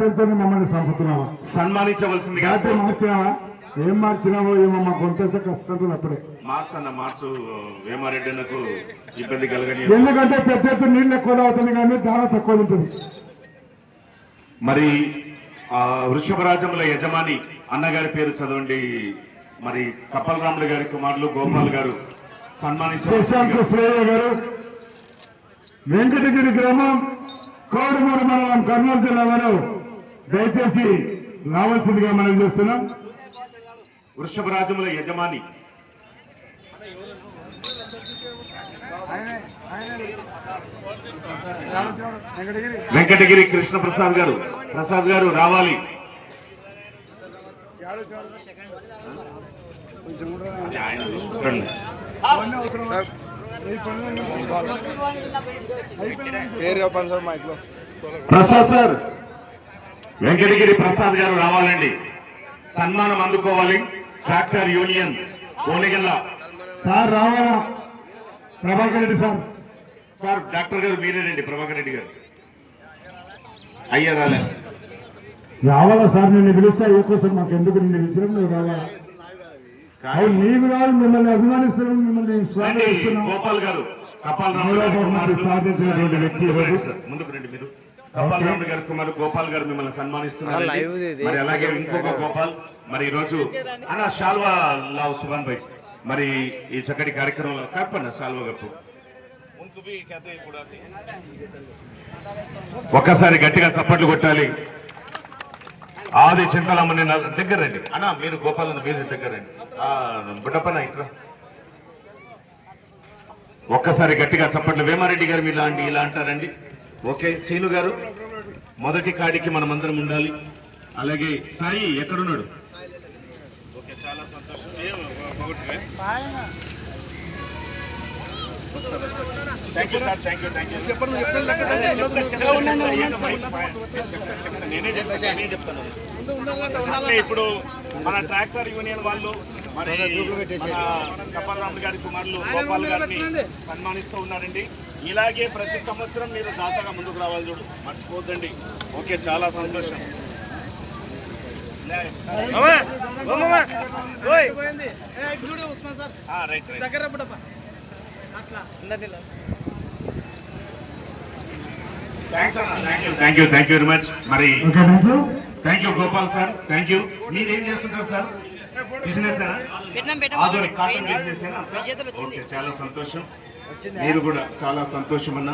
కట్టెలతో మమ్మల్ని చంపుతున్నావా సన్మానించవలసిందిగా జాతీయ మార్చినావా ఏం మార్చినావో ఏమో మా కొంత కష్టం అప్పుడే. మార్చు అన్న మార్చు వేమారెడ్డి అన్నకు ఇబ్బంది కలగని ఎందుకంటే పెద్ద ఎత్తున నీళ్ళు ఎక్కువ అవుతుంది కానీ దాన తక్కువ ఉంటుంది. మరి ఆ వృషభరాజముల యజమాని అన్నగారి పేరు చదవండి. మరి కప్పల్ రాములు గారి కుమారులు గోపాల్ గారు శ్రేయ గారు వెంకటగిరి గ్రామం కోడుమూరు మండలం కర్నూలు జిల్లా వారు దయచేసి రావాల్సిందిగా మనం చేస్తున్నాం వృషభరాజముల యజమాని వెంకటగిరి కృష్ణ ప్రసాద్ గారు ప్రసాద్ గారు రావాలి ప్రసాద్ సార్ వెంకటగిరి ప్రసాద్ గారు రావాలండి. సన్మానం అందుకోవాలి. ట్రాక్టర్ యూనియన్ ఓనెగల్ల సార్ రావాలా? Prabhakar Reddy sir. Sir doctor గారు మీరేనండి ప్రభాకర్ రెడ్డి గారు. అయ్యా రాలే. రావాలా సార్? నిన్ను పిలుస్తా ఏ కోసం మాకు ఎందుకు నిన్ను పిలిచినాం నువ్వు రావాలా? నీవు మిమ్మల్ని అభిమానిస్తున్నాం మిమ్మల్ని స్వాగతిస్తున్నాం. గోపాల్ గారు కపాల్ కుమారుడు. సాధించినటువంటి వ్యక్తి ముందుకు రండి మీరు. కపాల్ రాములు గారి కుమారుడు గోపాల్ గారు మిమ్మల్ని సన్మానిస్తున్నారు. మరి అలాగే ఇంకొక గోపాల్ మరి ఈ రోజు అన్న షాల్వా లావ్ సుభాన్ భాయ్ మరి ఈ చక్కటి కార్యక్రమంలో కప్పన్న షాల్వా గప్పు. ఒక్కసారి గట్టిగా చప్పట్లు కొట్టాలి. ఆది చింతలమ్మని దగ్గర రండి. అన్న మీరు గోపాల్ మీరు దగ్గర రండి. బుడ్డప్పన్న ఇట్రా. ఒక్కసారి గట్టిగా చప్పట్లు. వేమారెడ్డి గారు మీరు ఇలాంటి ఇలా అంటారండి. ఓకే సీను గారు. మొదటి కాడికి మనం అందరం ఉండాలి. అలాగే సాయి ఎక్కడున్నాడు? ఓకే, చాలా సంతోషం. ఏం పొగట్టువే? Thank you sir thank you thank you నేనే చెప్తాను నేనే చెప్తాను. అంటే ఇప్పుడు మన ట్రాక్టర్ యూనియన్ వాళ్ళు మరి మన కపాల్ రాములు గారి కుమారులు గోపాల్ గారిని సన్మానిస్తూ ఉన్నారండి. ఇలాగే ప్రతి సంవత్సరం మీరు దాతగా ముందుకు రావాలి చూడు. మర్చిపోద్దండి. ఓకే చాలా సంతోషం. ఆ, right right. Thank you thank you very much మరి okay thank you thank you Gopal sir thank you మీరేం చేస్తుంటారు సార్ బిజినెస్ చాలా సంతోషం. మీరు కూడా చాలా సంతోషం అన్న.